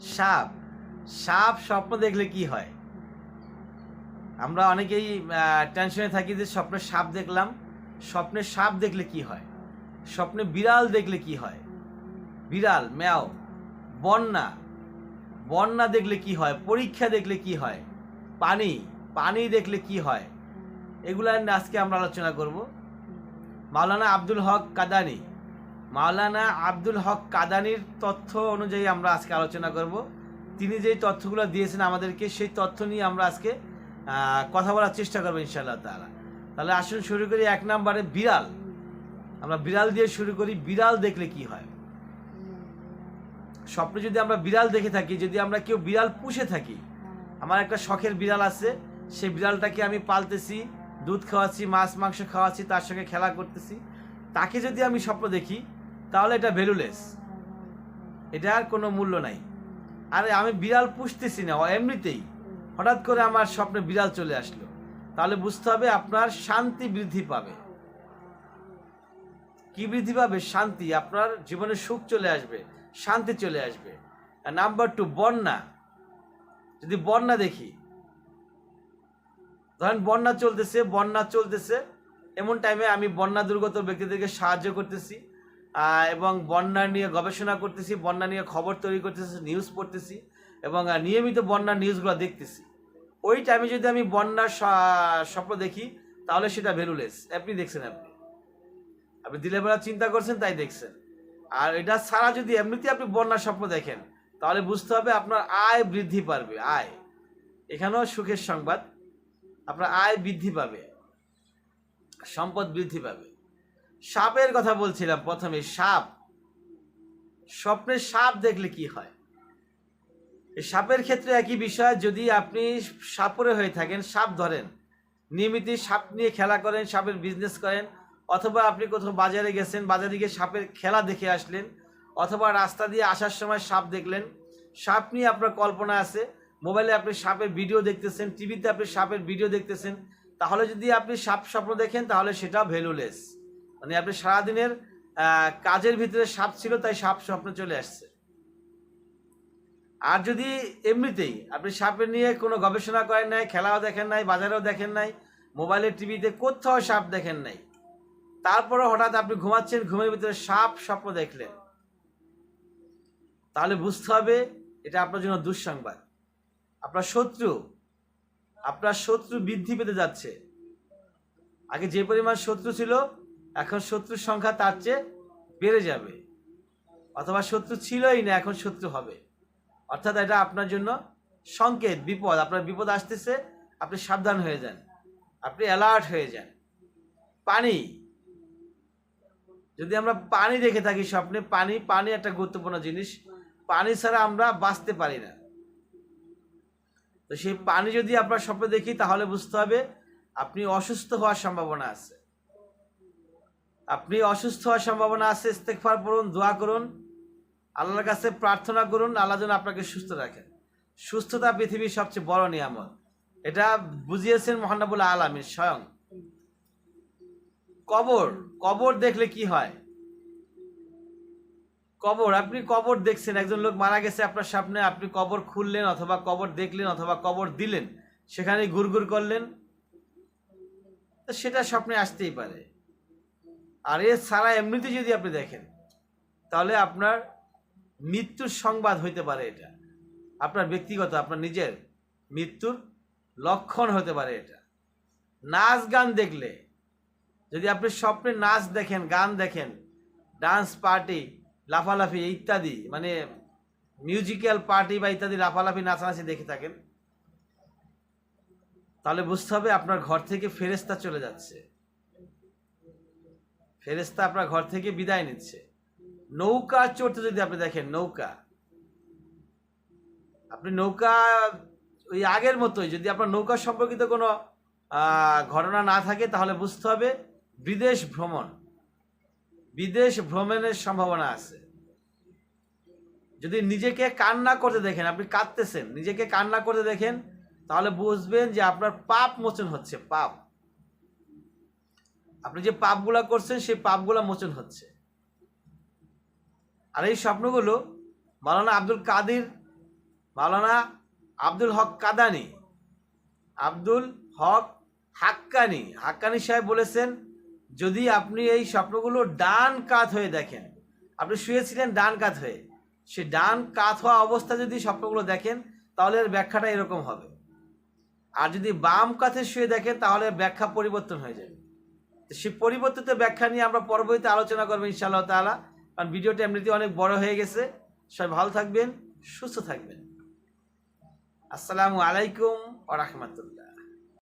সাপ। সাপ স্বপ্ন দেখলে কি হয়? আমরা অনেকেই টেনশনে থাকি যে স্বপ্নে সাপ দেখলাম। স্বপ্নে সাপ দেখলে কি হয়? স্বপ্নে বিড়াল দেখলে কি হয়? বিড়াল, ম্যাও। বন্যা। বন্যা দেখলে কি হয়? পরীক্ষা দেখলে কি হয়? পানি। পানি দেখলে কি হয়? এগুলো আজকে আমরা আলোচনা করব। মাওলানা আব্দুল হক কাদানি। মাওলানা আব্দুল হক কাদানির তথ্য অনুযায়ী আমরা আজকে আলোচনা করব। তিনি যেই তথ্যগুলো দিয়েছেন আমাদেরকে, সেই তথ্য নিয়ে আমরা আজকে কথা বলার চেষ্টা করব ইনশাআল্লাহ তাআলা। তাহলে আসুন শুরু করি এক নম্বরে বিড়াল। আমরা বিড়াল দিয়ে শুরু করি, বিড়াল দেখলে কি হয়? স্বপ্নে যদি আমরা বিড়াল দেখে থাকি, যদি আমরা কেউ বিড়াল পুষে থাকি, আমার একটা শখের বিড়াল আছে, সেই বিড়ালটাকে আমি পালতেছি, দুধ খাওয়াচ্ছি, মাছ, মাংস খাওয়াচ্ছি, তার সঙ্গে খেলা করতেছি, তাকে যদি আমি স্বপ্ন দেখি তাহলে এটা ভ্যালুলেস এটার কোনো মূল্য নাই। আরে আমি বিড়াল পুষতেছি না এমনিতেই। হঠাৎ করে আমার স্বপ্নে বিড়াল চলে আসলো। তাহলে বুঝতে হবে আপনার শান্তি বৃদ্ধি পাবে। কি বৃদ্ধি পাবে? শান্তি। আপনার জীবনে সুখ চলে আসবে, শান্তি চলে আসবে। নাম্বার টু বন্যা। যদি বন্যা দেখি, ধরেন বন্যা চলতেছে বন্যা চলতেছে। এমন টাইমে আমি বন্যা দুর্গত ব্যক্তিদেরকে সাহায্য করতেছি। এবং বন্যা নিয়ে গবেষণা করতেছি, বন্যা নিয়ে খবর তৈরি করতেছি নিউজ পড়তেছি, এবং নিয়মিত বন্যার নিউজগুলো দেখতেছি। ওই টাইমে যদি আমি বন্যার স্বপ্ন দেখি, তাহলে সেটা ভ্যালুলেস আপনি দেখছেন আপনি। আপনি দিলে বেলা চিন্তা করছেন, তাই দেখছেন। আর এটা ছাড়া যদি এমনিতে আপনি বন্যার স্বপ্ন দেখেন, তাহলে বুঝতে হবে আপনার আয় বৃদ্ধি পারবে, আয়। এখানেও সুখের সংবাদ, আপনার আয় বৃদ্ধি পাবে, সম্পদ বৃদ্ধি পাবে। সাপের কথা বলছিলাম প্রথমে, সাপ। স্বপ্নে সাপ দেখলে কি হয়? সাপের ক্ষেত্রে একই বিষয়, যদি আপনি সাপরে হয়ে থাকেন, সাপ ধরেন, নিয়মিত সাপ নিয়ে খেলা করেন, সাপের বিজনেস করেন, অথবা আপনি কোথাও বাজারে গেছেন, বাজারে গিয়ে সাপের খেলা দেখে আসলেন, অথবা রাস্তা দিয়ে আসার সময় সাপ দেখলেন, সাপ নিয়ে আপনার কল্পনা আছে, মোবাইলে আপনি সাপের ভিডিও দেখতেছেন টিভিতে আপনি সাপের ভিডিও দেখতেছেন, তাহলে যদি আপনি সাপ স্বপ্ন দেখেন, তাহলে সেটা ভ্যালুলেস মানে আপনি সারাদিনের কাজের ভিতরে সাপ ছিল, তাই সাপ স্বপ্ন চলে আসছে। আর যদি এমনিতেই আপনি সাপের নিয়ে কোনো গবেষণা করেন নাই, খেলাও দেখেন নাই, বাজারেও দেখেন নাই মোবাইলের টিভিতে কোথাও সাপ দেখেন নাই তারপরে হঠাৎ আপনি ঘুমাচ্ছেন, ঘুমের ভিতরে সাপ স্বপ্ন দেখলেন, তাহলে বুঝতে হবে এটা আপনার জন্য দুঃসংবাদ। আপনার শত্রু আপনার শত্রু বৃদ্ধি পেতে যাচ্ছে। আগে যে পরিমাণ শত্রু ছিল এখন শত্রুর সংখ্যা তার চেয়ে বেড়ে যাবে। অথবা শত্রু ছিলই না, এখন শত্রু হবে। অর্থাৎ এটা আপনার জন্য সংকেত, বিপদ। আপনার বিপদ আসতেছে, আপনি সাবধান হয়ে যান। আপনি অ্যালার্ট হয়ে যান। পানি। যদি আমরা পানি দেখে থাকি স্বপ্নে, পানি পানি একটা গুরুত্বপূর্ণ জিনিস। পানি ছাড়া আমরা বাঁচতে পারি না। তো সেই পানি যদি আপনার স্বপ্নে দেখি, তাহলে বুঝতে হবে আপনি অসুস্থ হওয়ার সম্ভাবনা আছে। আপনি অসুস্থ হওয়ার সম্ভাবনা আছে ইস্তেকফার করুন দোয়া করুন, আল্লাহর কাছে প্রার্থনা করুন, আল্লাহ যেন আপনাকে সুস্থ রাখেন সুস্থতা পৃথিবীর সবচেয়ে বড় নিয়ামত। এটা বুঝিয়েছেন মহানবুল আলমীর স্বয়ং। কবর কবর দেখলে কি হয়? কবর, আপনি কবর দেখছেন, একজন লোক মারা গেছে আপনার সামনে, আপনি কবর খুললেন অথবা কবর দেখলেন অথবা কবর দিলেন সেখানে গুড়গুড় করলেন। সেটা স্বপ্নে আসতেই পারে। আর এ ছাড়া এমনিতে যদি আপনি দেখেন, তাহলে আপনার মৃত্যুর সংবাদ হইতে পারে এটা। আপনার ব্যক্তিগত, আপনার নিজের মৃত্যুর লক্ষণ হতে পারে এটা। নাচ গান দেখলে, যদি আপনি স্বপ্নে নাচ দেখেন, গান দেখেন ডান্স পার্টি লাফালাফি ইত্যাদি মানে মিউজিক্যাল পার্টি বা ইত্যাদি লাফালাফি, নাচানাচি দেখে থাকেন, তাহলে বুঝতে হবে আপনার ঘর থেকে ফেরেস্তা চলে যাচ্ছে। ফেরেস্তা আপনার ঘর থেকে বিদায় নিচ্ছে। নৌকা চড়তে যদি আপনি দেখেন, নৌকা। আপনি নৌকা ওই আগের মতোই, যদি আপনার নৌকা সম্পর্কিত কোনো ঘটনা না থাকে, তাহলে বুঝতে হবে বিদেশ ভ্রমণ। বিদেশ ভ্রমণের সম্ভাবনা আছে। যদি নিজেকে কান্না করতে দেখেন, আপনি কাঁদতেছেন, নিজেকে কান্না করতে দেখেন, তাহলে বুঝবেন যে আপনার পাপ মোচন হচ্ছে, পাপ। আপনি যে পাপগুলা করছেন, সেই পাপগুলা মোচন হচ্ছে। আর এই স্বপ্নগুলো মাওলানা আব্দুল কাদির, মাওলানা আব্দুল হক কাদানি, আব্দুল হক হাক্কানি হাক্কানি সাহেব বলেছেন, যদি আপনি এই স্বপ্নগুলো ডান কাত হয়ে দেখেন, আপনি শুয়েছিলেন ডান কাত হয়ে, সে ডান কাত হওয়া অবস্থা যদি স্বপ্নগুলো দেখেন, তাহলে এর ব্যাখ্যাটা এরকম হবে। আর যদি বাম কাতে শুয়ে দেখেন, তাহলে ব্যাখ্যা পরিবর্তন হয়ে যাবে। সেই পরিবর্তিত ব্যাখ্যা নিয়ে আমরা পরবর্তীতে আলোচনা করব ইনশাআল্লাহ তালা কারণ ভিডিওটা এমনিতে অনেক বড় হয়ে গেছে। সবাই ভালো থাকবেন, সুস্থ থাকবেন। আসসালামু আলাইকুম আ রাহমাতুল্লাহ।